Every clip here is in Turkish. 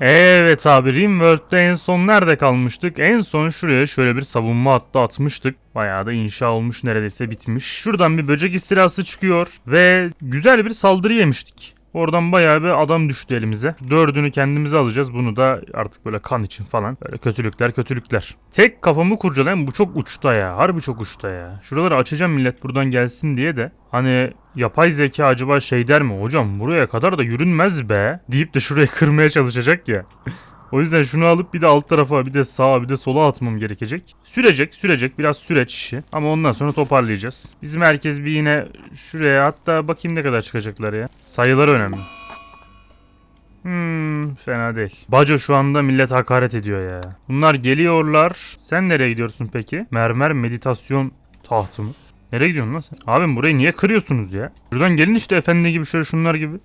Evet abi Rimworld'de en son nerede kalmıştık? En son şuraya şöyle bir savunma hattı atmıştık. Bayağı da inşa olmuş neredeyse bitmiş. Şuradan bir böcek istilası çıkıyor ve güzel bir saldırı yemiştik. Oradan bayağı bir adam düştü elimize. Dördünü kendimize alacağız. Bunu da artık böyle kan için falan. Böyle kötülükler kötülükler. Tek kafamı kurcalayan bu çok uçta ya. Harbi çok uçta ya. Şuraları açacağım millet buradan gelsin diye de. Hani yapay zeka acaba şey der mi? Hocam buraya kadar da yürünmez be. Deyip de şurayı kırmaya çalışacak ya. O yüzden şunu alıp bir de alt tarafa bir de sağa bir de sola atmam gerekecek. Sürecek sürecek biraz süreç işi ama ondan sonra toparlayacağız. Bizim herkes bir yine şuraya hatta bakayım ne kadar çıkacaklar ya. Sayılar önemli. Hmm, fena değil. Baco şu anda millet hakaret ediyor ya. Bunlar geliyorlar. Sen nereye gidiyorsun peki? Mermer meditasyon tahtı mı? Nereye gidiyorsun lan sen? Abim burayı niye kırıyorsunuz ya? Şuradan gelin işte efendi gibi şöyle şunlar gibi.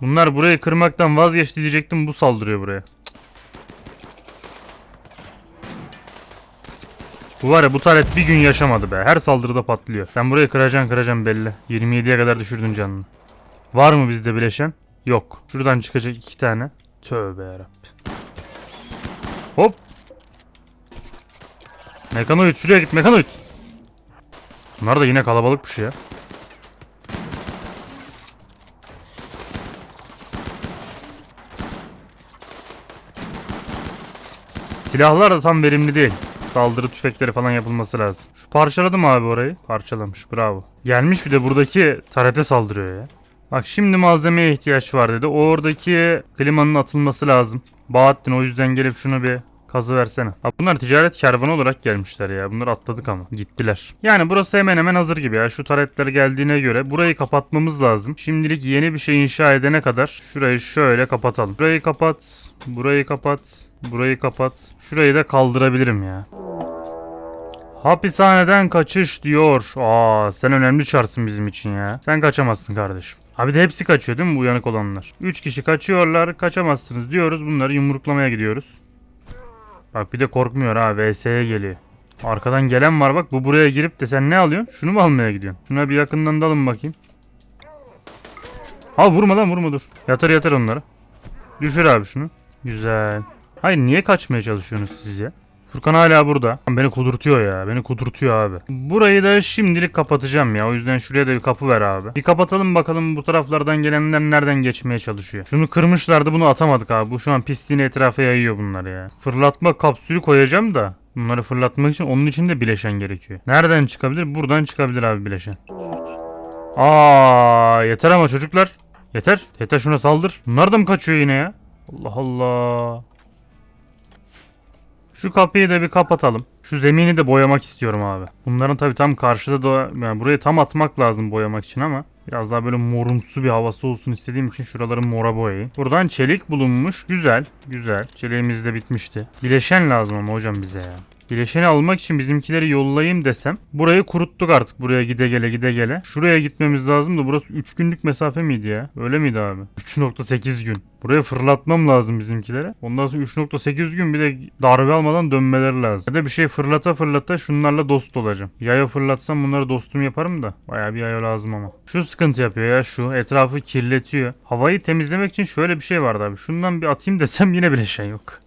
Bunlar burayı kırmaktan vazgeçti diyecektim bu saldırıyor buraya. Bu var ya bu taret bir gün yaşamadı be. Her saldırıda patlıyor. Sen burayı kıracaksın kıracaksın belli. 27'ye kadar düşürdün canını. Var mı bizde bileşen? Yok. Şuradan çıkacak iki tane. Tövbe yarabbim. Hop. Mekanoid şuraya git mekanoid. Bunlar da yine kalabalıkmış ya. Silahlar da tam verimli değil. Saldırı tüfekleri falan yapılması lazım. Şu parçaladı mı abi orayı? Parçalamış bravo. Gelmiş bir de buradaki tarete saldırıyor ya. Bak şimdi malzemeye ihtiyaç var dedi. Oradaki klimanın atılması lazım. Bahattin o yüzden gelip şunu bir kazı versene. Abi bunlar ticaret kervanı olarak gelmişler ya. Bunları atladık ama. Gittiler. Yani burası hemen hemen hazır gibi ya. Şu taretler geldiğine göre burayı kapatmamız lazım. Şimdilik yeni bir şey inşa edene kadar şurayı şöyle kapatalım. Burayı kapat. Burayı kapat. Burayı kapat. Şurayı da kaldırabilirim ya. Hapishaneden kaçış diyor. Aa sen önemli çarsın bizim için ya. Sen kaçamazsın kardeşim. Abi de hepsi kaçıyor değil mi bu uyanık olanlar? 3 kişi kaçıyorlar kaçamazsınız diyoruz. Bunları yumruklamaya gidiyoruz. Bak bir de korkmuyor ha VS'ye geliyor. Arkadan gelen var bak bu buraya girip de sen ne alıyorsun? Şunu mu almaya gidiyorsun? Şuna bir yakından dalın bakayım. Ha vurma lan vurma dur. Yatır yatır onları. Düşür abi şunu. Güzel. Hayır niye kaçmaya çalışıyorsunuz siz? Furkan hala burada. Beni kudurtuyor ya. Beni kudurtuyor abi. Burayı da şimdilik kapatacağım ya. O yüzden şuraya da bir kapı ver abi. Bir kapatalım bakalım bu taraflardan gelenler nereden geçmeye çalışıyor. Şunu kırmışlardı bunu atamadık abi. Bu şu an pisliğini etrafa yayıyor bunlar ya. Fırlatma kapsülü koyacağım da. Bunları fırlatmak için onun için de bileşen gerekiyor. Nereden çıkabilir? Buradan çıkabilir abi bileşen. Aa yeter ama çocuklar. Yeter. Yeter şuna saldır. Bunlar da mı kaçıyor yine ya? Allah Allah. Şu kapıyı da bir kapatalım. Şu zemini de boyamak istiyorum abi. Bunların tabi tam karşıda da yani burayı tam atmak lazım boyamak için ama biraz daha böyle morumsu bir havası olsun istediğim için şuraları mora boyayayım. Buradan çelik bulunmuş. Güzel. Güzel. Çeliğimiz de bitmişti. Bileşen lazım ama hocam bize ya. Bileşeni almak için bizimkileri yollayayım desem. Burayı kuruttuk artık buraya gide gele gide gele. Şuraya gitmemiz lazım da burası 3 günlük mesafe miydi ya? Öyle miydi abi? 3.8 gün. Buraya fırlatmam lazım bizimkilere. Ondan sonra 3.8 gün bir de darbe almadan dönmeleri lazım. Ya da bir şey fırlata fırlata şunlarla dost olacağım. Yaya fırlatsam bunları dostum yaparım da. Baya bir yaya lazım ama. Şu sıkıntı yapıyor ya şu. Etrafı kirletiyor. Havayı temizlemek için şöyle bir şey vardı abi. Şundan bir atayım desem yine bileşen yok.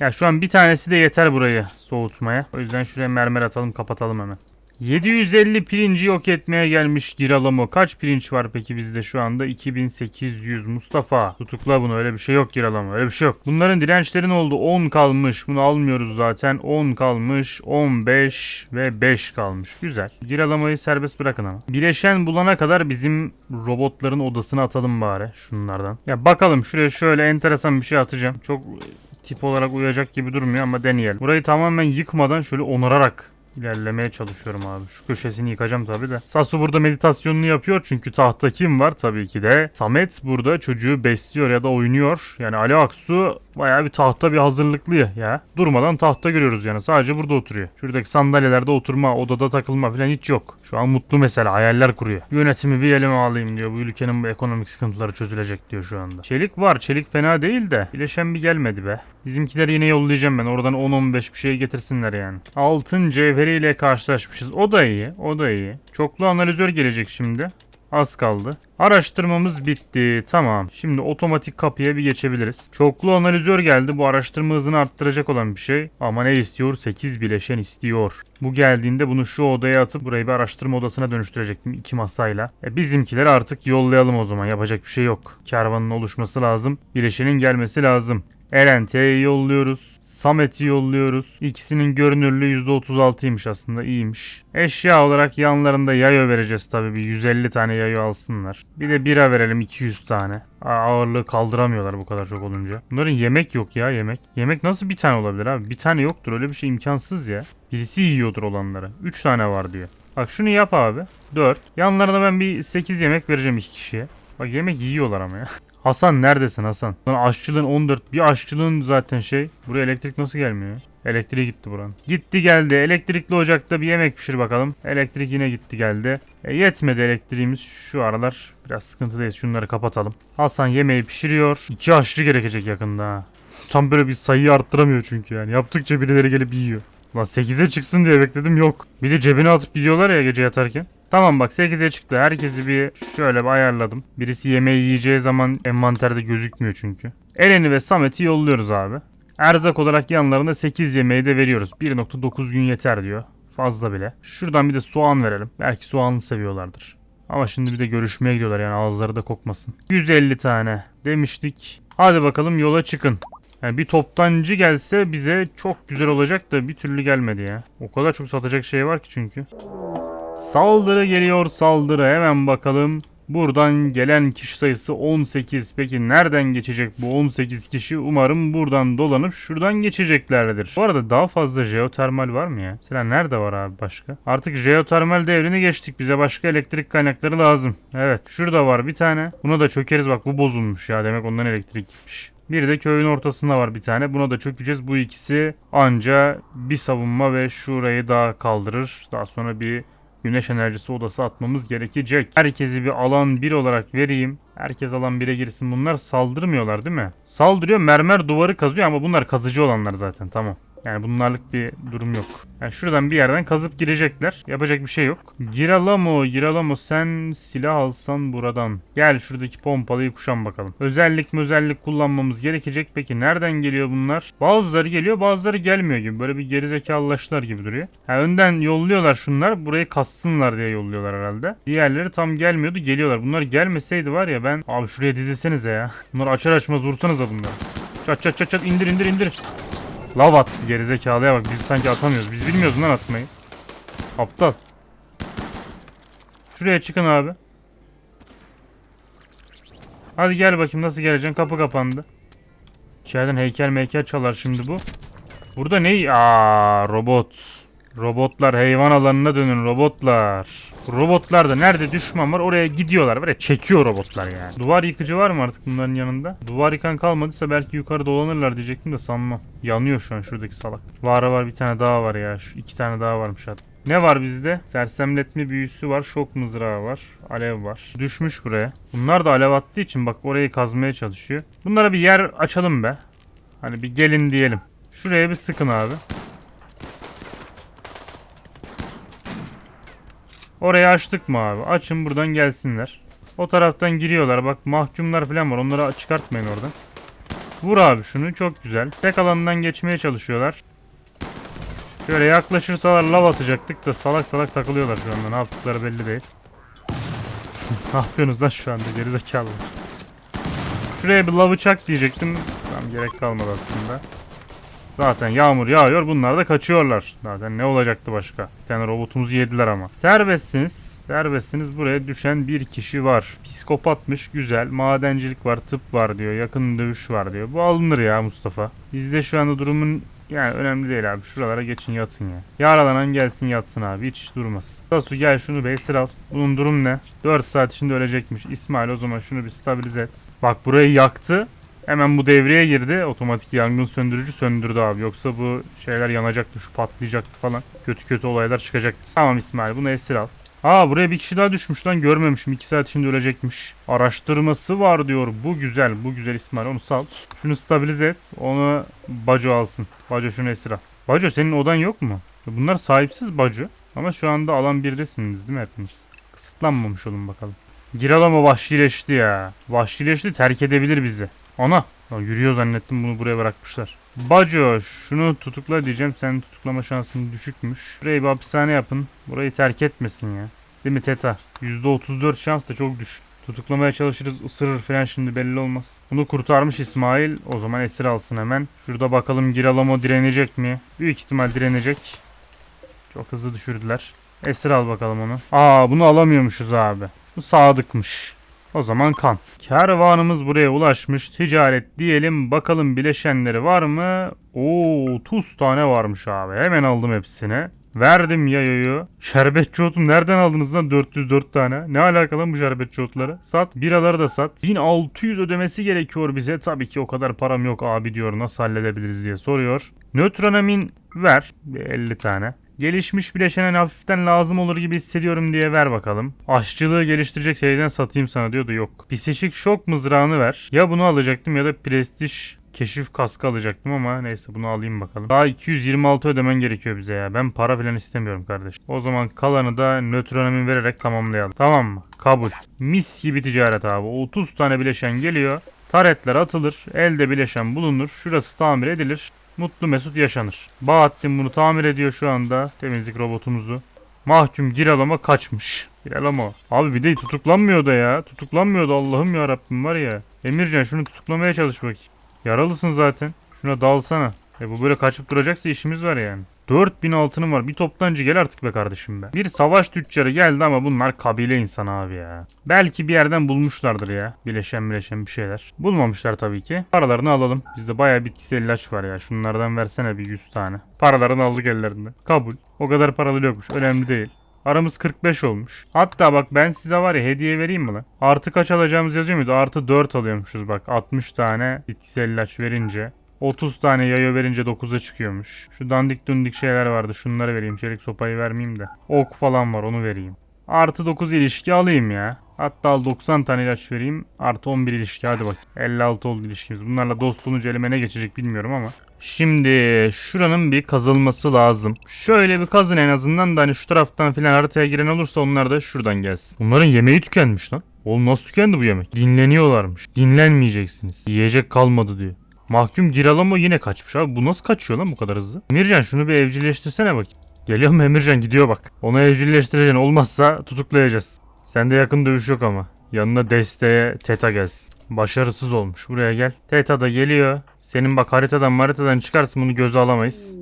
Ya şu an bir tanesi de yeter burayı soğutmaya. O yüzden şuraya mermer atalım kapatalım hemen. 750 pirinci yok etmeye gelmiş Giralamo. Kaç pirinç var peki bizde şu anda? 2800 Mustafa. Tutukla bunu öyle bir şey yok Giralamo. Öyle bir şey yok. Bunların dirençlerin oldu. 10 kalmış. Bunu almıyoruz zaten. 10 kalmış. 15 ve 5 kalmış. Güzel. Giralamo'yu serbest bırakın ama. Bileşen bulana kadar bizim robotların odasına atalım bari. Şunlardan. Ya bakalım şuraya şöyle enteresan bir şey atacağım. Çok tip olarak uyacak gibi durmuyor ama deneyelim. Burayı tamamen yıkmadan şöyle onararak ilerlemeye çalışıyorum abi. Şu köşesini yıkacağım tabii de. Sasu burada meditasyonunu yapıyor çünkü tahta kim var tabii ki de. Samet burada çocuğu besliyor ya da oynuyor. Yani Ali Aksu Bayağı bir tahta bir hazırlıklı ya. Durmadan tahta görüyoruz yani. Sadece burada oturuyor. Şuradaki sandalyelerde oturma, odada takılma falan hiç yok. Şu an mutlu mesela. Hayaller kuruyor. Yönetimi bir elime alayım diyor. Bu ülkenin bu ekonomik sıkıntıları çözülecek diyor şu anda. Çelik var. Çelik fena değil de. Bileşen bir gelmedi be. Bizimkileri yine yollayacağım ben. Oradan 10-15 bir şey getirsinler yani. Altın cevheriyle karşılaşmışız. O da iyi. O da iyi. Çoklu analizör gelecek şimdi. Az kaldı. Araştırmamız bitti. Tamam. Şimdi otomatik kapıya bir geçebiliriz. Çoklu analizör geldi. Bu araştırma hızını arttıracak olan bir şey. Ama ne istiyor? 8 bileşen istiyor. Bu geldiğinde bunu şu odaya atıp burayı bir araştırma odasına dönüştürecektim iki masayla. E bizimkileri artık yollayalım o zaman. Yapacak bir şey yok. Kervanın oluşması lazım. Bileşenin gelmesi lazım. Erente'yi yolluyoruz. Samet'i yolluyoruz. İkisinin görünürlüğü %36'ymış aslında iyiymiş. Eşya olarak yanlarında yayo vereceğiz tabii bir 150 tane yayo alsınlar. Bir de bira verelim 200 tane. Ağırlığı kaldıramıyorlar bu kadar çok olunca. Bunların yemek yok ya yemek. Yemek nasıl bir tane olabilir abi? Bir tane yoktur öyle bir şey imkansız ya. Birisi yiyordur olanları. 3 tane var diyor. Bak şunu yap abi. 4. Yanlarına ben bir 8 yemek vereceğim iki kişiye. Bak yemek yiyorlar ama ya. Hasan neredesin Hasan? Lan aşçılığın 14. Bir aşçılığın zaten şey. Buraya elektrik nasıl gelmiyor? Elektriği gitti buranın. Gitti geldi. Elektrikli ocakta bir yemek pişir bakalım. Elektrik yine gitti geldi. E, yetmedi elektriğimiz. Şu aralar biraz sıkıntıdayız. Şunları kapatalım. Hasan yemeği pişiriyor. İki aşçı gerekecek yakında ha. Tam böyle bir sayıyı arttıramıyor çünkü yani. Yaptıkça birileri gelip yiyor. Lan 8'e çıksın diye bekledim yok. Bir de cebine atıp gidiyorlar ya gece yatarken. Tamam bak 8'e çıktı. Herkesi bir şöyle bir ayarladım. Birisi yemeği yiyeceği zaman envanterde gözükmüyor çünkü. Eren'i ve Samet'i yolluyoruz abi. Erzak olarak yanlarında 8 yemeği de veriyoruz. 1.9 gün yeter diyor. Fazla bile. Şuradan bir de soğan verelim. Belki soğanlı seviyorlardır. Ama şimdi bir de görüşmeye gidiyorlar yani ağızları da kokmasın. 150 tane demiştik. Hadi bakalım yola çıkın. Yani bir toptancı gelse bize çok güzel olacak da bir türlü gelmedi ya. O kadar çok satacak şey var ki çünkü. Saldırı geliyor saldırı hemen bakalım. Buradan gelen kişi sayısı 18. Peki nereden geçecek bu 18 kişi? Umarım buradan dolanıp şuradan geçeceklerdir. Bu arada daha fazla jeotermal var mı ya? Mesela nerede var abi başka? Artık jeotermal devrini geçtik. Bize başka elektrik kaynakları lazım. Evet şurada var bir tane. Buna da çökeriz bak bu bozulmuş ya. Demek ondan elektrik gitmiş. Bir de köyün ortasında var bir tane. Buna da çökeceğiz. Bu ikisi anca bir savunma ve şurayı daha kaldırır. Daha sonra bir güneş enerjisi odası atmamız gerekecek. Herkesi bir alan 1 olarak vereyim. Herkes alan 1'e girsin. Bunlar saldırmıyorlar değil mi? Saldırıyor mermer duvarı kazıyor ama bunlar kazıcı olanlar zaten tamam. Yani bunlarlık bir durum yok. Yani şuradan bir yerden kazıp girecekler. Yapacak bir şey yok. Giralamo, Giralamo sen silah alsan buradan. Gel şuradaki pompalıyı kuşan bakalım. Özellik özellik kullanmamız gerekecek. Peki nereden geliyor bunlar? Bazıları geliyor bazıları gelmiyor gibi. Böyle bir gerizekalılaştılar gibi duruyor. Ha, önden yolluyorlar şunlar. Burayı kassınlar diye yolluyorlar herhalde. Diğerleri tam gelmiyordu geliyorlar. Bunlar gelmeseydi var ya ben... Abi şuraya dizilsenize ya. Bunları açar açmaz vursanıza bunları. Çat çat çat çat indir indir indir. Lav attı gerizekalıya bak biz sanki atamıyoruz. Biz bilmiyoruz lan atmayı. Aptal. Şuraya çıkın abi. Hadi gel bakayım nasıl geleceksin. Kapı kapandı. İçeriden heykel meykel çalar şimdi bu. Burada ne? Aa robot. Robotlar hayvan alanına dönün robotlar. Robotlar da nerede düşman var oraya gidiyorlar. Böyle çekiyor robotlar yani. Duvar yıkıcı var mı artık bunların yanında? Duvar yıkan kalmadıysa belki yukarı dolanırlar diyecektim de sanmam. Yanıyor şu an şuradaki salak. Var var bir tane daha var ya. Şu iki tane daha varmış hatta. Ne var bizde? Sersemletme büyüsü var. Şok mızrağı var. Alev var. Düşmüş buraya. Bunlar da alev attığı için bak orayı kazmaya çalışıyor. Bunlara bir yer açalım be. Hani bir gelin diyelim. Şuraya bir sıkın abi. Orayı açtık mı abi? Açın buradan gelsinler. O taraftan giriyorlar. Bak mahkumlar falan var. Onları çıkartmayın oradan. Vur abi şunu. Çok güzel. Tek alandan geçmeye çalışıyorlar. Şöyle yaklaşırsalar lav atacaktık da salak salak takılıyorlar şu anda. Ne yaptıkları belli değil. ne yapıyorsunuz lan şu anda gerizekalı. Şuraya bir lavı çak diyecektim. Tamam gerek kalmadı aslında. Zaten yağmur yağıyor. Bunlar da kaçıyorlar. Zaten ne olacaktı başka? Bir tane robotumuzu yediler ama. Serbestsiniz. Serbestsiniz. Buraya düşen bir kişi var. Psikopatmış. Güzel. Madencilik var. Tıp var diyor. Yakın dövüş var diyor. Bu alınır ya Mustafa. Bizde şu anda durumun yani önemli değil abi. Şuralara geçin yatın ya. Yaralanan gelsin yatsın abi. Hiç durmasın. Tasu gel şunu bir al. Bunun durum ne? 4 saat içinde ölecekmiş. İsmail o zaman şunu bir stabilize et. Bak burayı yaktı. Hemen bu devreye girdi. Otomatik yangın söndürücü söndürdü abi. Yoksa bu şeyler yanacaktı, şu patlayacaktı falan. Kötü kötü olaylar çıkacaktı. Tamam İsmail bunu esir al. Aa buraya bir kişi daha düşmüş lan görmemişim. 2 saat içinde ölecekmiş. Araştırması var diyor. Bu güzel bu güzel İsmail onu sal. Şunu stabilize et. Onu Baco alsın. Baco şunu esir al. Baco senin odan yok mu? Bunlar sahipsiz Baco. Ama şu anda alan birdesiniz değil mi hepiniz? Kısıtlanmamış olun bakalım. Giralama vahşileşti ya. Vahşileşti terk edebilir bizi. Ana. Ya yürüyor zannettim bunu buraya bırakmışlar. Baco şunu tutukla diyeceğim. Senin tutuklama şansın düşükmüş. Burayı bir hapishane yapın. Burayı terk etmesin ya. Değil mi Teta? %34 şans da çok düşük. Tutuklamaya çalışırız ısırır falan şimdi belli olmaz. Bunu kurtarmış İsmail. O zaman esir alsın hemen. Şurada bakalım Giralamo direnecek mi? Büyük ihtimal direnecek. Çok hızlı düşürdüler. Esir al bakalım onu. Aa bunu alamıyormuşuz abi. Bu sadıkmış. O zaman kan. Kervanımız buraya ulaşmış. Ticaret diyelim. Bakalım bileşenleri var mı? Oo 30 tane varmış abi. Hemen aldım hepsini. Verdim yayoyu. Şerbetçi otu nereden aldınız lan 404 tane? Ne alakalı lan bu şerbetçi otları? Sat. Biraları da sat. 1600 ödemesi gerekiyor bize. Tabii ki o kadar param yok abi diyor. Nasıl halledebiliriz diye soruyor. Nötronamin ver. Bir 50 tane. Gelişmiş bileşenen hafiften lazım olur gibi hissediyorum diye ver bakalım. Aşçılığı geliştirecek şeyden satayım sana diyor da yok. Psişik şok mızrağını ver. Ya bunu alacaktım ya da prestij keşif kaskı alacaktım ama neyse bunu alayım bakalım. Daha 226 ödemen gerekiyor bize ya. Ben para falan istemiyorum kardeş. O zaman kalanı da nötronomin vererek tamamlayalım. Tamam mı? Kabul. Mis gibi ticaret abi. 30 tane bileşen geliyor. Taretler atılır. Elde bileşen bulunur. Şurası tamir edilir. Mutlu mesut yaşanır. Bahattin bunu tamir ediyor şu anda. Temizlik robotumuzu. Mahkum Giralama kaçmış. Giralama. Abi bir de tutuklanmıyor da ya. Tutuklanmıyor da Allah'ım ya Rabbim var ya. Emircan şunu tutuklamaya çalış bakayım. Yaralısın zaten. Şuna dalsana. E bu böyle kaçıp duracaksa işimiz var yani. 4000 altınım var. Bir toptancı gel artık be kardeşim be. Bir savaş tüccarı geldi ama bunlar kabile insanı abi ya. Belki bir yerden bulmuşlardır ya. Bileşen bileşen bir şeyler. Bulmamışlar tabii ki. Paralarını alalım. Bizde bayağı bitkisel ilaç var ya. Şunlardan versene bir 100 tane. Paralarını aldık ellerinde. Kabul. O kadar paralı yokmuş. Önemli değil. Aramız 45 olmuş. Hatta bak ben size var ya hediye vereyim mi lan? Artı kaç alacağımız yazıyor muydu? Artı 4 alıyormuşuz bak. 60 tane bitkisel ilaç verince. 30 tane yayo verince 9'a çıkıyormuş. Şu dandik dundik şeyler vardı. Şunları vereyim. Çelik sopayı vermeyeyim de. Ok falan var onu vereyim. Artı 9 ilişki alayım ya. Hatta al 90 tane ilaç vereyim. Artı 11 ilişki hadi bak. 56 oldu ilişkimiz. Bunlarla dostluğunu elime ne geçecek bilmiyorum ama. Şimdi şuranın bir kazılması lazım. Şöyle bir kazın en azından da hani şu taraftan filan haritaya giren olursa onlar da şuradan gelsin. Bunların yemeği tükenmiş lan. Oğlum nasıl tükendi bu yemek? Dinleniyorlarmış. Dinlenmeyeceksiniz. Yiyecek kalmadı diyor. Mahkum Giralamo yine kaçmış abi. Bu nasıl kaçıyor lan bu kadar hızlı? Emircan şunu bir evcilleştirsene bak. Geliyor mu Emircan gidiyor bak. Onu evcilleştireceksin olmazsa tutuklayacağız. Sende yakın dövüş yok ama. Yanına desteğe Teta gelsin. Başarısız olmuş. Buraya gel. Teta da geliyor. Senin bak haritadan haritadan çıkarsın bunu göze alamayız.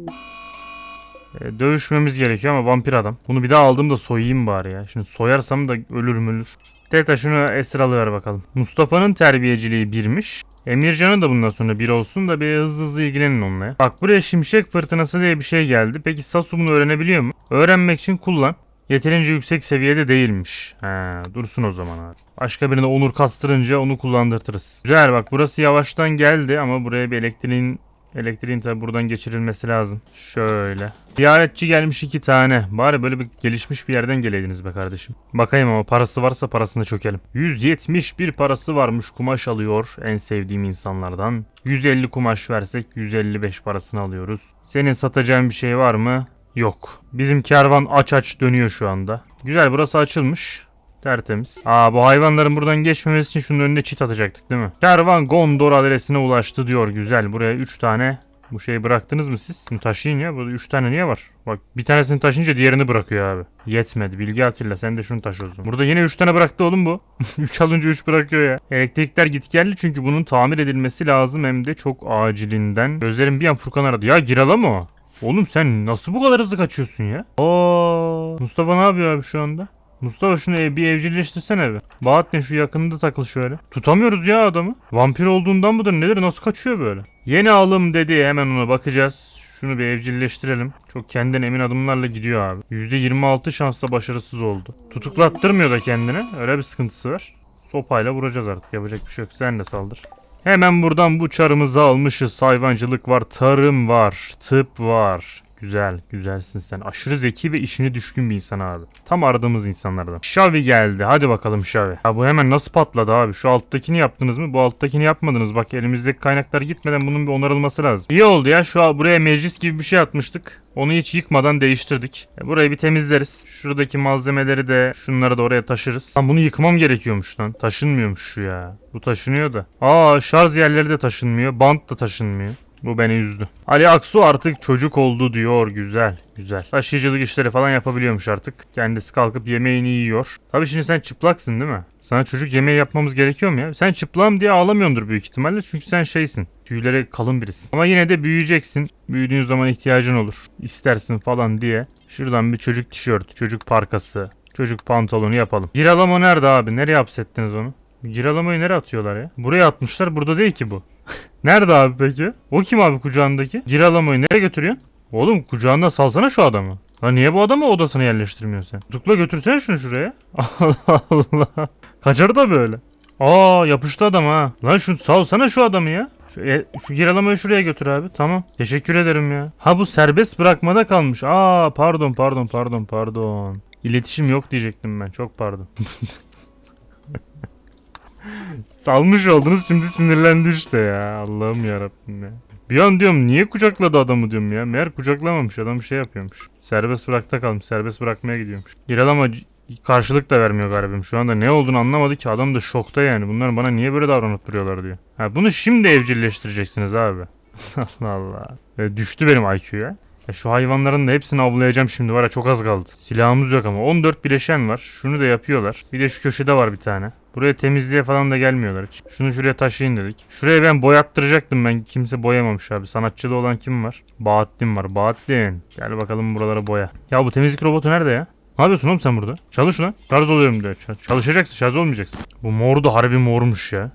E, dövüşmemiz gerekiyor ama vampir adam. Bunu bir daha aldığımda soyayım bari ya. Şimdi soyarsam da ölür mülür. Teta şunu esir alıver bakalım. Mustafa'nın terbiyeciliği birmiş. Emircan'ın da bundan sonra bir olsun da bir hızlı hızlı ilgilenin onunla ya. Bak buraya şimşek fırtınası diye bir şey geldi. Peki Sasu bunu öğrenebiliyor mu? Öğrenmek için kullan. Yeterince yüksek seviyede değilmiş. Ha, dursun o zaman abi. Başka birine onur kastırınca onu kullandırtırız. Güzel bak burası yavaştan geldi ama buraya bir elektriğin Elektriğin tabi buradan geçirilmesi lazım. Şöyle. Ziyaretçi gelmiş iki tane. Bari böyle bir gelişmiş bir yerden geleydiniz be kardeşim. Bakayım ama parası varsa parasını çökelim. 171 parası varmış kumaş alıyor en sevdiğim insanlardan. 150 kumaş versek 155 parasını alıyoruz. Senin satacağın bir şey var mı? Yok. Bizim kervan aç aç dönüyor şu anda. Güzel burası açılmış. Tertemiz. Aa bu hayvanların buradan geçmemesi için şunun önüne çit atacaktık değil mi? Kervan Gondor adresine ulaştı diyor. Güzel. Buraya 3 tane bu şeyi bıraktınız mı siz? Bunu taşıyın ya. Burada 3 tane niye var? Bak bir tanesini taşınca diğerini bırakıyor abi. Yetmedi. Bilgi Atilla sen de şunu taşı o zaman. Burada yine 3 tane bıraktı oğlum bu. 3 alınca 3 bırakıyor ya. Elektrikler gitgelli çünkü bunun tamir edilmesi lazım hem de çok acilinden. Gözlerim bir an Furkan aradı. Ya Girala mı o? Oğlum sen nasıl bu kadar hızlı kaçıyorsun ya? Oo, Mustafa ne yapıyor abi şu anda? Mustafa şunu ev- bir evcilleştirsene be. Bahattin şu yakında takıl şöyle. Tutamıyoruz ya adamı. Vampir olduğundan mıdır nedir nasıl kaçıyor böyle? Yeni alım dedi hemen ona bakacağız. Şunu bir evcilleştirelim. Çok kendinden emin adımlarla gidiyor abi. %26 şansla başarısız oldu. Tutuklattırmıyor da kendini. Öyle bir sıkıntısı var. Sopayla vuracağız artık. Yapacak bir şey yok. Sen de saldır. Hemen buradan bu çarımızı almışız. Hayvancılık var, tarım var, tıp var. Güzel, güzelsin sen. Aşırı zeki ve işine düşkün bir insan abi. Tam aradığımız insanlardan. Şavi geldi. Hadi bakalım Şavi. Ha bu hemen nasıl patladı abi? Şu alttakini yaptınız mı? Bu alttakini yapmadınız. Bak elimizdeki kaynaklar gitmeden bunun bir onarılması lazım. İyi oldu ya. Şu an buraya meclis gibi bir şey atmıştık. Onu hiç yıkmadan değiştirdik. E, burayı bir temizleriz. Şuradaki malzemeleri de şunları da oraya taşırız. Lan bunu yıkmam gerekiyormuş lan. Taşınmıyormuş şu ya. Bu taşınıyor da. Aa şarj yerleri de taşınmıyor. Bant da taşınmıyor. Bu beni üzdü. Ali Aksu artık çocuk oldu diyor. Güzel, güzel. Taşıyıcılık işleri falan yapabiliyormuş artık. Kendisi kalkıp yemeğini yiyor. Tabii şimdi sen çıplaksın değil mi? Sana çocuk yemeği yapmamız gerekiyor mu ya? Sen çıplağım diye ağlamıyordur büyük ihtimalle. Çünkü sen şeysin. Tüyleri kalın birisin. Ama yine de büyüyeceksin. Büyüdüğün zaman ihtiyacın olur. İstersin falan diye. Şuradan bir çocuk tişört, çocuk parkası, çocuk pantolonu yapalım. Giralama nerede abi? Nereye hapsettiniz onu? Giralamayı nereye atıyorlar ya? Buraya atmışlar. Burada değil ki bu. Nerede abi peki? O kim abi kucağındaki? Giralamayı nereye götürüyorsun? Oğlum kucağında salsana şu adamı. Lan niye bu adamı odasına yerleştirmiyorsun sen? Tutukla götürsene şunu şuraya. Allah Allah. Kaçar da böyle. Aa yapıştı adam ha. Lan şu salsana şu adamı ya. Şu, e, şu giralamayı şuraya götür abi. Tamam. Teşekkür ederim ya. Ha bu serbest bırakmada kalmış. Aa pardon pardon pardon pardon. İletişim yok diyecektim ben. Çok pardon. Salmış oldunuz şimdi sinirlendi işte ya. Allah'ım yarabbim ya. Bir an diyorum niye kucakladı adamı diyorum ya. Meğer kucaklamamış adam şey yapıyormuş. Serbest bırakta kalmış. Serbest bırakmaya gidiyormuş. Giralama c- karşılık da vermiyor garibim. Şu anda ne olduğunu anlamadı ki. Adam da şokta yani. Bunlar bana niye böyle davranıp duruyorlar diyor. Ha, bunu şimdi evcilleştireceksiniz abi. Allah Allah. E, düştü benim IQ ya. Ya şu hayvanların da hepsini avlayacağım şimdi var ya çok az kaldı. Silahımız yok ama 14 bileşen var. Şunu da yapıyorlar. Bir de şu köşede var bir tane. Buraya temizliğe falan da gelmiyorlar hiç. Şunu şuraya taşıyın dedik. Şuraya ben boyattıracaktım ben. Kimse boyamamış abi. Sanatçıda olan kim var? Bahattin var. Bahattin. Gel bakalım buralara boya. Ya bu temizlik robotu nerede ya? Ne yapıyorsun oğlum sen burada? Çalış lan. Şarj oluyorum diyor. Çalışacaksın şarj olmayacaksın. Bu mor da harbi mormuş ya.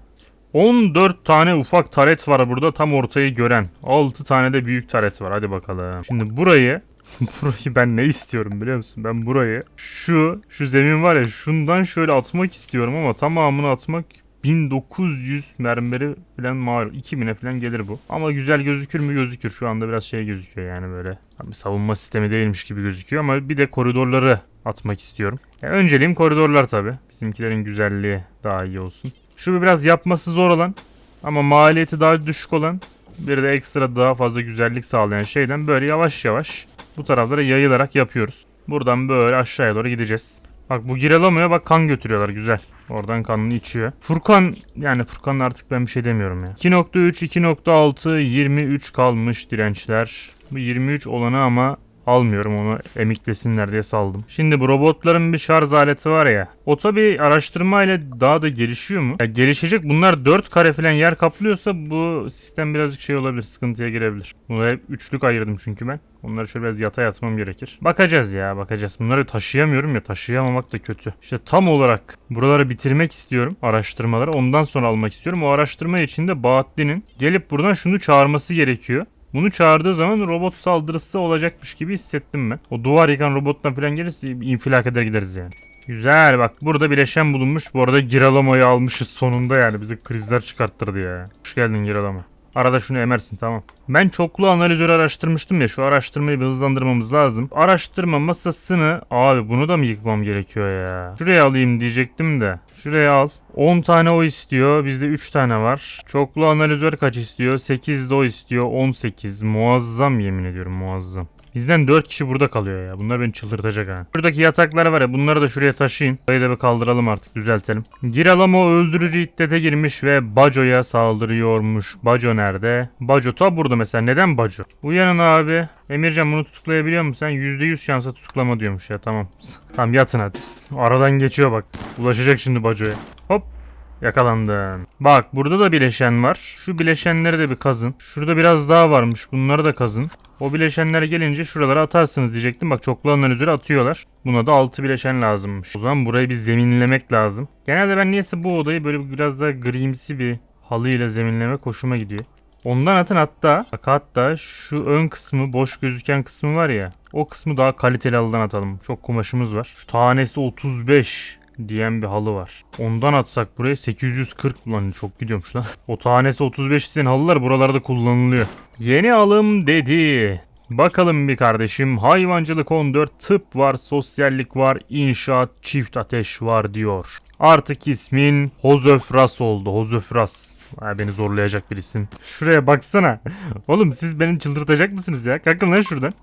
14 tane ufak taret var burada tam ortayı gören. 6 tane de büyük taret var. Hadi bakalım. Şimdi burayı burayı ben ne istiyorum biliyor musun? Ben burayı şu şu zemin var ya şundan şöyle atmak istiyorum ama tamamını atmak 1900 mermeri falan mal 2000'e falan gelir bu. Ama güzel gözükür mü gözükür. Şu anda biraz şey gözüküyor yani böyle. Abi savunma sistemi değilmiş gibi gözüküyor ama bir de koridorları atmak istiyorum. Ya önceliğim koridorlar tabi. Bizimkilerin güzelliği daha iyi olsun. Şu biraz yapması zor olan ama maliyeti daha düşük olan bir de ekstra daha fazla güzellik sağlayan şeyden böyle yavaş yavaş bu taraflara yayılarak yapıyoruz. Buradan böyle aşağıya doğru gideceğiz. Bak bu girelamıyor bak kan götürüyorlar güzel. Oradan kanını içiyor. Furkan yani Furkan'la artık ben bir şey demiyorum ya. 2.3 2.6 23 kalmış dirençler. Bu 23 olanı ama almıyorum onu emiklesinler diye saldım. Şimdi bu robotların bir şarj aleti var ya. O tabi araştırmayla daha da gelişiyor mu? Ya gelişecek. Bunlar 4 kare falan yer kaplıyorsa bu sistem birazcık şey olabilir. Sıkıntıya girebilir. Bunu hep üçlük ayırdım çünkü ben. Onları şöyle biraz yatay atmam gerekir. Bakacağız ya bakacağız. Bunları taşıyamıyorum ya taşıyamamak da kötü. İşte tam olarak buraları bitirmek istiyorum araştırmaları. Ondan sonra almak istiyorum. O araştırma için de Bahattin'in gelip buradan şunu çağırması gerekiyor. Bunu çağırdığı zaman robot saldırısı olacakmış gibi hissettim ben. O duvar yıkan robottan falan gelirse infilak eder gideriz yani. Güzel bak burada bileşen bulunmuş. Bu arada Giralamo'yu almışız sonunda yani bizi krizler çıkarttırdı ya. Hoş geldin Giralamo. Arada şunu emersin tamam. Ben çoklu analizörü araştırmıştım ya şu araştırmayı bir hızlandırmamız lazım. Araştırma masasını abi bunu da mı yıkmam gerekiyor ya? Şuraya alayım diyecektim de. Şuraya al. 10 tane o istiyor. Bizde 3 tane var. Çoklu analizör kaç istiyor? 8 de o istiyor. 18. Muazzam yemin ediyorum muazzam. Bizden 4 kişi burada kalıyor ya. Bunlar beni çıldırtacak ha. Şuradaki yataklar var ya bunları da şuraya taşıyın. Burayı da bir kaldıralım artık düzeltelim. Giralamo öldürücü iddete girmiş ve Baco'ya saldırıyormuş. Baco nerede? Baco ta burada mesela. Neden Baco? Uyanın abi. Emircan bunu tutuklayabiliyor musun sen? %100 şansa tutuklama diyormuş ya tamam. tamam yatın hadi. Aradan geçiyor bak. Ulaşacak şimdi Baco'ya. Hop. Yakalandın. Bak burada da bileşen var. Şu bileşenleri de bir kazın. Şurada biraz daha varmış. Bunları da kazın. O bileşenler gelince şuralara atarsınız diyecektim. Bak çoklu üzere atıyorlar. Buna da 6 bileşen lazımmış. O zaman burayı bir zeminlemek lazım. Genelde ben niyeyse bu odayı böyle biraz daha grimsi bir halıyla zeminlemek hoşuma gidiyor. Ondan atın hatta bak hatta şu ön kısmı boş gözüken kısmı var ya o kısmı daha kaliteli halıdan atalım. Çok kumaşımız var. Şu tanesi 35. diyen bir halı var. Ondan atsak buraya 840 lan çok gidiyormuş lan. O tanesi 35 isteyen halılar buralarda kullanılıyor. Yeni alım dedi. Bakalım bir kardeşim hayvancılık 14 tıp var sosyallik var inşaat çift ateş var diyor. Artık ismin Hozöfras oldu Hozöfras. Beni zorlayacak bir isim. Şuraya baksana. Oğlum siz beni çıldırtacak mısınız ya? Kalkın lan şuradan.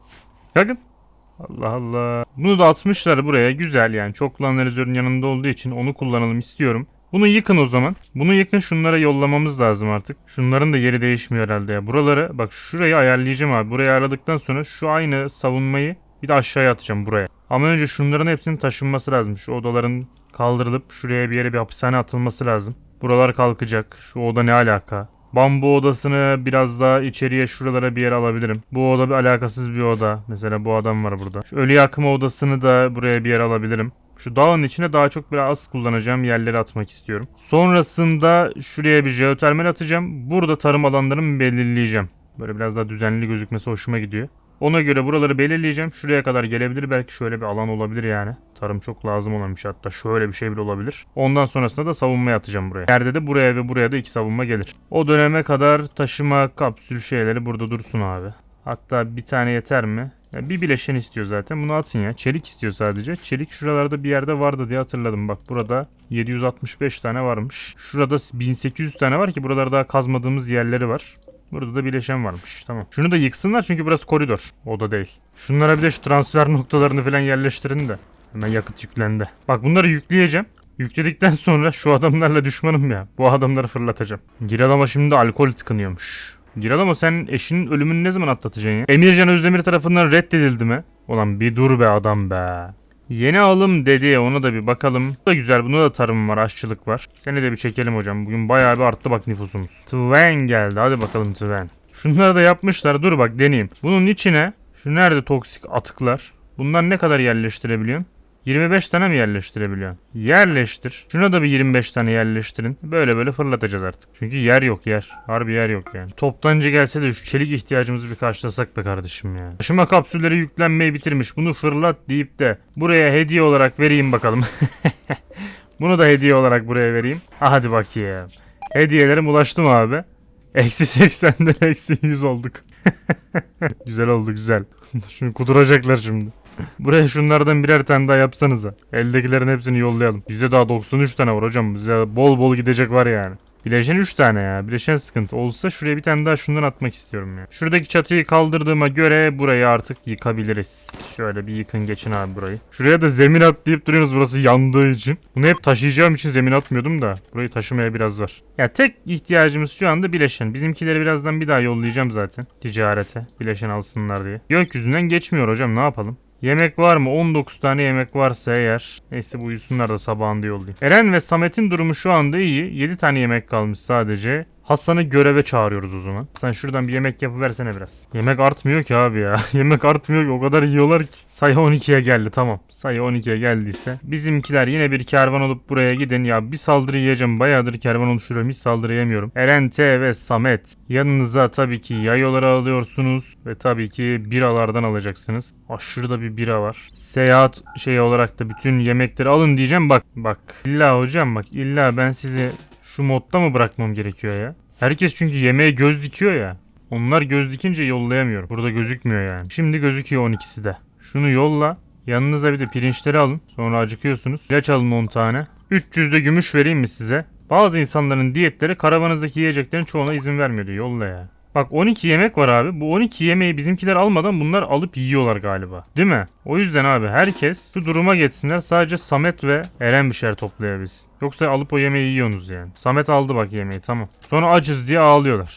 Kalkın. Allah Allah. Bunu da atmışlar buraya. Güzel yani. Çok kullanıcıların yanında olduğu için onu kullanalım istiyorum. Bunu yıkın o zaman. Bunu yıkın şunlara yollamamız lazım artık. Şunların da yeri değişmiyor herhalde ya. Buraları bak şurayı ayarlayacağım abi. Burayı ayarladıktan sonra şu aynı savunmayı bir de aşağıya atacağım buraya. Ama önce şunların hepsinin taşınması lazım. Şu odaların kaldırılıp şuraya bir yere bir hapishane atılması lazım. Buralar kalkacak. Şu oda ne alaka? Bambu odasını biraz daha içeriye şuralara bir yere alabilirim. Bu oda bir alakasız bir oda. Mesela bu adam var burada. Şu ölü yakma odasını da buraya bir yere alabilirim. Şu dağın içine daha çok biraz az kullanacağım yerleri atmak istiyorum. Sonrasında şuraya bir jeotermal atacağım. Burada tarım alanlarımı belirleyeceğim. Böyle biraz daha düzenli gözükmesi hoşuma gidiyor. Ona göre buraları belirleyeceğim. Şuraya kadar gelebilir. Belki şöyle bir alan olabilir yani. Tarım çok lazım olan bir şey. Hatta şöyle bir şey bile olabilir. Ondan sonrasında da savunmaya atacağım buraya. Yerde de buraya ve buraya da iki savunma gelir. O döneme kadar taşıma kapsül şeyleri burada dursun abi. Hatta bir tane yeter mi? Ya bir bileşen istiyor zaten. Bunu atın ya. Çelik istiyor sadece. Çelik şuralarda bir yerde vardı diye hatırladım. Bak burada 765 tane varmış. Şurada 1800 tane var ki buralarda daha kazmadığımız yerleri var. Burada da bileşen varmış. Tamam. Şunu da yıksınlar çünkü burası koridor. Oda değil. Şunlara bir de şu transfer noktalarını falan yerleştirin de. Hemen yakıt yüklendi. Bak bunları yükleyeceğim. Yükledikten sonra şu adamlarla düşmanım ya. Bu adamları fırlatacağım. Giradama şimdi alkol tıkınıyormuş. Giradama sen eşinin ölümünü ne zaman atlatacaksın ya? Emircan Özdemir tarafından reddedildi mi? Ulan bir dur be adam be. Yeni alım dedi ona da bir bakalım. Bu da güzel bunda da tarım var aşçılık var. Seni de bir çekelim hocam. Bugün bayağı bir arttı bak nüfusumuz. Twen geldi hadi bakalım Twen. Şunları da yapmışlar dur bak deneyeyim. Bunun içine şu nerede toksik atıklar? Bundan ne kadar yerleştirebiliyorsun? 25 tane mi yerleştirebiliyorsun? Yerleştir. Şuna da bir 25 tane yerleştirin. Böyle böyle fırlatacağız artık. Çünkü yer yok yer. Harbi yer yok yani. Toptancı gelse de şu çelik ihtiyacımızı bir karşılasak be kardeşim ya. Taşıma kapsülleri yüklenmeyi bitirmiş. Bunu fırlat deyip de buraya hediye olarak vereyim bakalım. Bunu da hediye olarak buraya vereyim. Ha, hadi bakayım. Hediyelerim ulaştı mı abi? Eksi 80'den eksi 100 olduk. güzel oldu güzel. Şunu kuduracaklar şimdi. Buraya şunlardan birer tane daha yapsanıza. Eldekilerin hepsini yollayalım. Bizde daha 93 tane var hocam. Bize bol bol gidecek var yani. Bileşen 3 tane ya. Bileşen sıkıntı. Olsa şuraya bir tane daha şundan atmak istiyorum ya. Şuradaki çatıyı kaldırdığıma göre burayı artık yıkabiliriz. Şöyle bir yıkın geçin abi burayı. Şuraya da zemin at deyip duruyorsunuz burası yandığı için. Bunu hep taşıyacağım için zemin atmıyordum da. Burayı taşımaya biraz var. Ya tek ihtiyacımız şu anda bileşen. Bizimkileri birazdan bir daha yollayacağım zaten. Ticarete. Bileşen alsınlar diye. Gökyüzünden geçmiyor hocam ne yapalım? Yemek var mı? 19 tane yemek varsa eğer. Neyse bu uyusunlar da sabahında yollayayım. Eren ve Samet'in durumu şu anda iyi. 7 tane yemek kalmış sadece. Hasan'ı göreve çağırıyoruz o zaman. Sen şuradan bir yemek yapıversene biraz. Yemek artmıyor ki abi ya. yemek artmıyor ki o kadar yiyorlar ki. Sayı 12'ye geldi tamam. Sayı 12'ye geldiyse. Bizimkiler yine bir kervan olup buraya gidin. Ya bir saldırı yiyeceğim. Bayağıdır kervan oluşturuyorum. Hiç saldırı yemiyorum. Eren T ve Samet. Yanınıza tabii ki yayoları alıyorsunuz. Ve tabii ki biralardan alacaksınız. Aşırı da bir bira var. Seyahat şey olarak da bütün yemekleri alın diyeceğim. Bak bak. İlla hocam bak. illa ben sizi şu modda mı bırakmam gerekiyor ya? Herkes çünkü yemeğe göz dikiyor ya. Onlar göz dikince yollayamıyorum. Burada gözükmüyor yani. Şimdi gözüküyor 12'si de. Şunu yolla. Yanınıza bir de pirinçleri alın. Sonra acıkıyorsunuz. İlaç alın 10 tane. 300 de gümüş vereyim mi size? Bazı insanların diyetleri karavanızdaki yiyeceklerin çoğuna izin vermiyor diyor. Yolla ya. Bak 12 yemek var abi. Bu 12 yemeği bizimkiler almadan bunlar alıp yiyorlar galiba. Değil mi? O yüzden abi herkes şu duruma geçsinler. Sadece Samet ve Eren bir şeyler toplayabilsin. Yoksa alıp o yemeği yiyorsunuz yani. Samet aldı bak yemeği tamam. Sonra acız diye ağlıyorlar.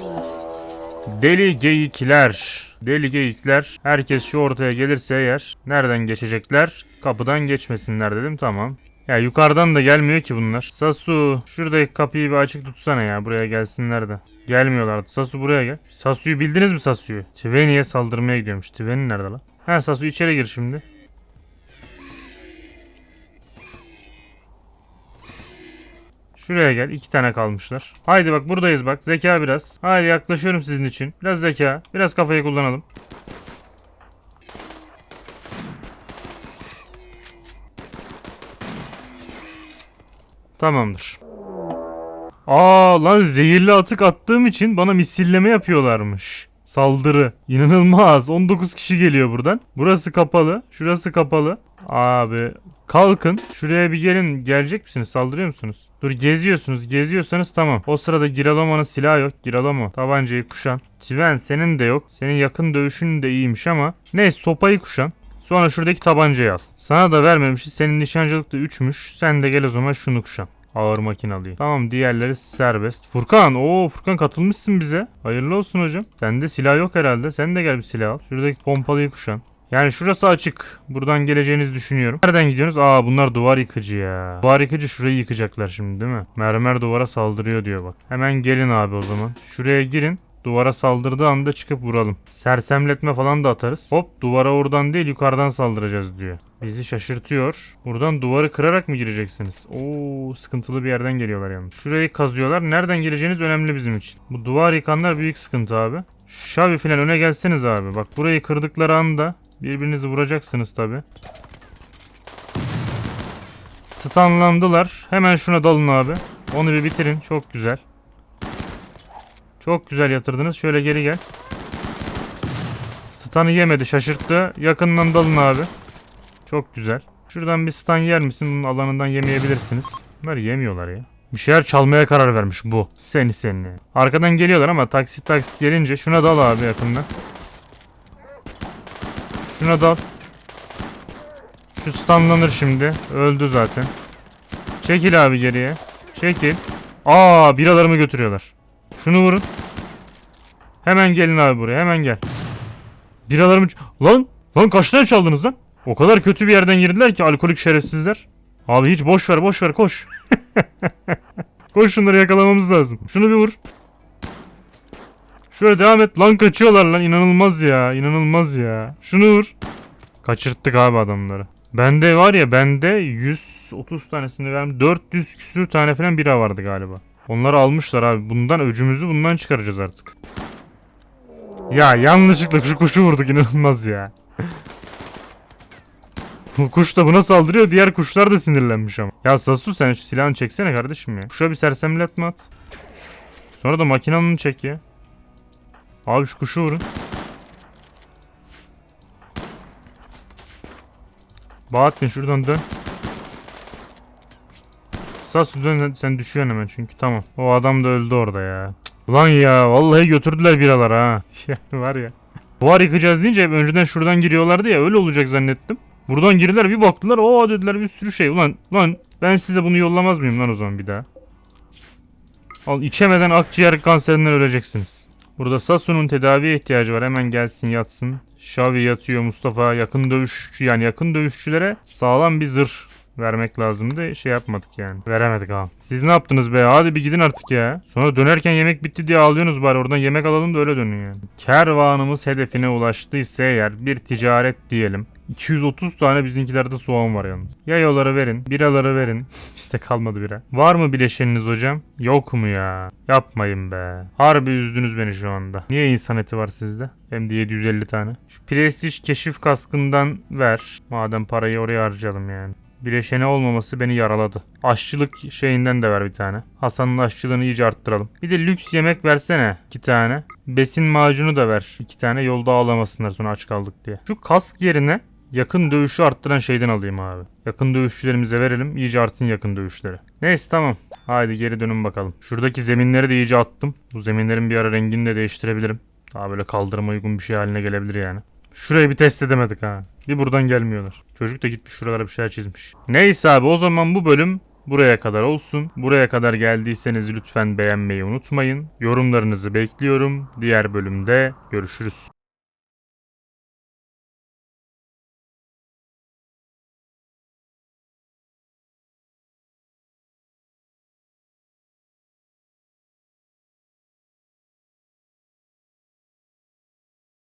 Deli geyikler. Deli geyikler. Herkes şu ortaya gelirse eğer nereden geçecekler? Kapıdan geçmesinler dedim tamam. Ya yukarıdan da gelmiyor ki bunlar. Sasu şuradaki kapıyı bir açık tutsana ya buraya gelsinler de. Gelmiyorlar. Sasu buraya gel. Sasu'yu bildiniz mi Sasu'yu? Tiveni'ye saldırmaya gidiyormuş. Tiveni nerede lan? Ha Sasu içeri gir şimdi. Şuraya gel. iki tane kalmışlar. Haydi bak buradayız bak. Zeka biraz. Haydi yaklaşıyorum sizin için. Biraz zeka. Biraz kafayı kullanalım. Tamamdır. Aa lan zehirli atık attığım için bana misilleme yapıyorlarmış. Saldırı. İnanılmaz. 19 kişi geliyor buradan. Burası kapalı. Şurası kapalı. Abi kalkın. Şuraya bir gelin. Gelecek misiniz? Saldırıyor musunuz? Dur geziyorsunuz. Geziyorsanız tamam. O sırada Giralomo'nun silahı yok. Giralomo tabancayı kuşan. Tiven senin de yok. Senin yakın dövüşün de iyiymiş ama. Neyse sopayı kuşan. Sonra şuradaki tabancayı al. Sana da vermemişiz. Senin nişancılık da 3'müş. Sen de gel o zaman şunu kuşan. Ağır makinalıyı. Tamam diğerleri serbest. Furkan o Furkan katılmışsın bize. Hayırlı olsun hocam. Sende silah yok herhalde. Sen de gel bir silah al. Şuradaki pompalıyı kuşan. Yani şurası açık. Buradan geleceğinizi düşünüyorum. Nereden gidiyorsunuz? Aa bunlar duvar yıkıcı ya. Duvar yıkıcı şurayı yıkacaklar şimdi değil mi? Mermer duvara saldırıyor diyor bak. Hemen gelin abi o zaman. Şuraya girin. Duvara saldırdığı anda çıkıp vuralım. Sersemletme falan da atarız. Hop duvara oradan değil yukarıdan saldıracağız diyor. Bizi şaşırtıyor. Buradan duvarı kırarak mı gireceksiniz? Oo sıkıntılı bir yerden geliyorlar yalnız. Şurayı kazıyorlar. Nereden geleceğiniz önemli bizim için. Bu duvar yıkanlar büyük sıkıntı abi. Şavi falan öne gelseniz abi. Bak burayı kırdıkları anda birbirinizi vuracaksınız tabi. Stunlandılar. Hemen şuna dalın abi. Onu bir bitirin. Çok güzel. Çok güzel yatırdınız. Şöyle geri gel. Stun'ı yemedi. Şaşırttı. Yakından dalın abi. Çok güzel. Şuradan bir stun yer misin? Bunun alanından yemeyebilirsiniz. Bunlar yemiyorlar ya. Bir şeyler çalmaya karar vermiş bu. Seni seni. Arkadan geliyorlar ama taksit taksit gelince şuna dal abi yakından. Şuna dal. Şu stunlanır şimdi. Öldü zaten. Çekil abi geriye. Çekil. Aa biralarımı götürüyorlar. Şunu vurun. Hemen gelin abi buraya. Hemen gel. Biralarımı... Lan! Lan kaç tane çaldınız lan? O kadar kötü bir yerden girdiler ki alkolik şerefsizler. Abi hiç boş ver boş ver koş. koş şunları yakalamamız lazım. Şunu bir vur. Şöyle devam et. Lan kaçıyorlar lan. inanılmaz ya. inanılmaz ya. Şunu vur. Kaçırttık abi adamları. Bende var ya bende 130 tanesini verdim. 400 küsür tane falan bira vardı galiba. Onları almışlar abi. Bundan öcümüzü bundan çıkaracağız artık. Ya yanlışlıkla şu kuşu vurduk inanılmaz ya. Kuş da buna saldırıyor. Diğer kuşlar da sinirlenmiş ama. Ya Sasu sen şu silahını çeksene kardeşim ya. Kuşa bir sersemletme at. Sonra da makinanını çek ya. Abi şu kuşu vurun. Bahattin şuradan dön. Sasu dön sen düşüyorsun hemen çünkü tamam. O adam da öldü orada ya. Ulan ya vallahi götürdüler biralar ha. Yani var ya. Buhar yıkacağız deyince hep önceden şuradan giriyorlardı ya öyle olacak zannettim. Buradan girdiler bir baktılar o dediler bir sürü şey. Ulan ulan ben size bunu yollamaz mıyım lan o zaman bir daha? Al içemeden akciğer kanserinden öleceksiniz. Burada Sasu'nun tedaviye ihtiyacı var. Hemen gelsin yatsın. Şavi yatıyor Mustafa. Yakın dövüşçü yani yakın dövüşçülere sağlam bir zırh vermek lazımdı. Şey yapmadık yani. Veremedik ha. Siz ne yaptınız be? Hadi bir gidin artık ya. Sonra dönerken yemek bitti diye ağlıyorsunuz bari. Oradan yemek alalım da öyle dönün yani. Kervanımız hedefine ulaştıysa eğer bir ticaret diyelim. 230 tane bizimkilerde soğan var yalnız. Yayoları verin, biraları verin. Bizde kalmadı bira. Var mı bileşeniniz hocam? Yok mu ya? Yapmayın be. Harbi üzdünüz beni şu anda. Niye insan eti var sizde? Hem de 750 tane. Şu prestij keşif kaskından ver. Madem parayı oraya harcayalım yani. Bileşeni olmaması beni yaraladı. Aşçılık şeyinden de ver bir tane. Hasan'ın aşçılığını iyice arttıralım. Bir de lüks yemek versene. iki tane. Besin macunu da ver. iki tane yolda ağlamasınlar sonra aç kaldık diye. Şu kask yerine yakın dövüşü arttıran şeyden alayım abi. Yakın dövüşçülerimize verelim. İyice artsın yakın dövüşleri. Neyse tamam. Haydi geri dönün bakalım. Şuradaki zeminleri de iyice attım. Bu zeminlerin bir ara rengini de değiştirebilirim. Daha böyle kaldırıma uygun bir şey haline gelebilir yani. Şurayı bir test edemedik ha. Bir buradan gelmiyorlar. Çocuk da gitmiş şuralara bir şeyler çizmiş. Neyse abi o zaman bu bölüm buraya kadar olsun. Buraya kadar geldiyseniz lütfen beğenmeyi unutmayın. Yorumlarınızı bekliyorum. Diğer bölümde görüşürüz.